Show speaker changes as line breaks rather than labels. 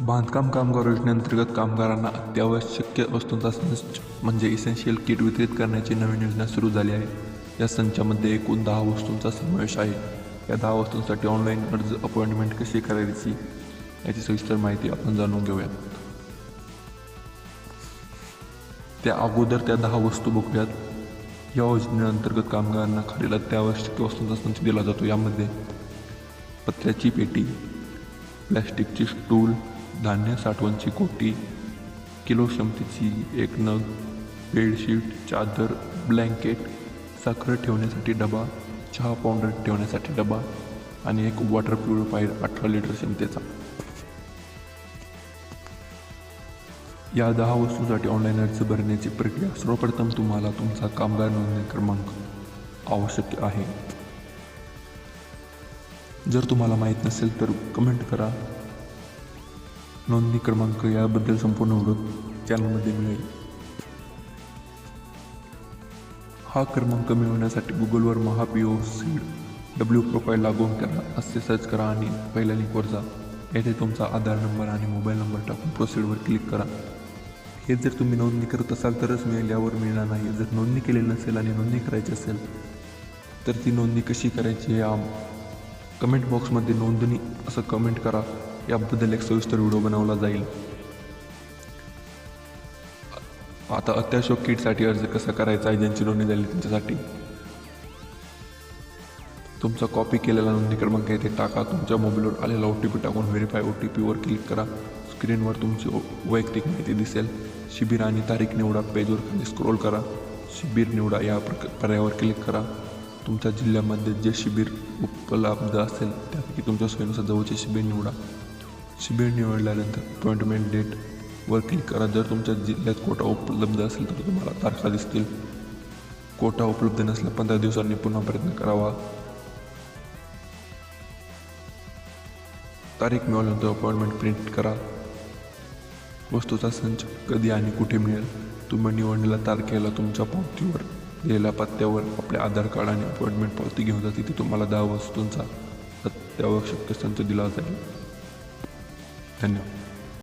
बांधकाम कामगार योजनेअंतर्गत कामगारांना अत्यावश्यक वस्तूंचा संच म्हणजे इसेन्शियल किट वितरित करण्याची नवीन योजना सुरू झाली आहे. या संचामध्ये एकूण दहा वस्तूंचा समावेश आहे. या दहा वस्तूंसाठी ऑनलाईन अर्ज अपॉइंटमेंट कशी करायची याची सविस्तर माहिती आपण जाणून घेऊयात. त्या अगोदर त्या दहा वस्तू बघूयात. या योजनेअंतर्गत कामगारांना खालील अत्यावश्यक वस्तूंचा संच दिला जातो. यामध्ये पत्र्याची पेटी प्लॅस्टिकची स्टूल धान्य साठवणची कोटी किलो क्षमतेची एक नग बेडशीट चादर ब्लँकेट साखर ठेवण्यासाठी डबा चहा पावडर ठेवण्यासाठी डबा आणि एक वॉटर प्युरिफायर अठरा लिटर क्षमतेचा. या दहा वस्तूंसाठी ऑनलाईन अर्ज भरण्याची प्रक्रिया सर्वप्रथम तुम्हाला तुमचा कामगार नोंदणी क्रमांक आवश्यक आहे. जर तुम्हाला माहीत नसेल तर कमेंट करा. नोंदणी क्रमांक याबद्दल संपूर्ण वृत्त चॅनलमध्ये मिळेल. हा क्रमांक मिळवण्यासाठी गुगलवर महापीओ सीड डब्ल्यू प्रोफाईल लागून करा असे सर्च करा आणि पहिल्या लिंकवर जा. येथे तुमचा आधार नंबर आणि मोबाईल नंबर टाकून प्रोसीडवर क्लिक करा. हे जर तुम्ही नोंदणी करत असाल तरच मिळेल यावर मिळणार नाही. जर नोंदणी केलेली नसेल आणि नोंदणी करायची असेल तर ती नोंदणी कशी करायची हे आम कमेंट बॉक्समध्ये नोंदणी असं कमेंट करा. याबद्दल एक सविस्तर व्हिडिओ बनवला जाईल. आता अत्याशोक किटसाठी अर्ज कसा करायचा आहे ज्यांची नोंदणी झाली त्यांच्यासाठी? तुमचा कॉपी केलेला नोंदणी क्रमांक येथे टाका. तुमच्या मोबाईलवर आलेला ओ टी पी टाकून व्हेरीफाय ओ टी पीवर क्लिक करा. स्क्रीनवर तुमची वैयक्तिक माहिती दिसेल. शिबिर आणि तारीख निवडा. पेजवर खाली स्क्रोल करा. शिबिर निवडा. या प्रक पर्यायावर क्लिक करा. तुमच्या जिल्ह्यामध्ये जे शिबिर उपलब्ध असेल त्यापैकी तुमच्या सोयीनुसार जवळचे शिबिर निवडा. शिबिर निवडल्यानंतर अपॉइंटमेंट डेट वर क्लिक करा. जर तुमच्या जिल्ह्यात कोटा उपलब्ध असेल तर तुम्हाला तारखा दिसतील. कोटा उपलब्ध नसला पंधरा दिवसांनी पुन्हा प्रयत्न करावा. तारीख मिळाल्यानंतर अपॉइंटमेंट प्रिंट करा. वस्तूचा संच कधी आणि कुठे मिळेल? तुम्ही निवडलेल्या तारखेला तुमच्या पावतीवर दिलेल्या पत्त्यावर आपले आधार कार्ड आणि अपॉइंटमेंट पावती घेऊन जा. तिथे तुम्हाला दहा वस्तूंचा अत्यावश्यक संच दिला जाईल. धन्यवाद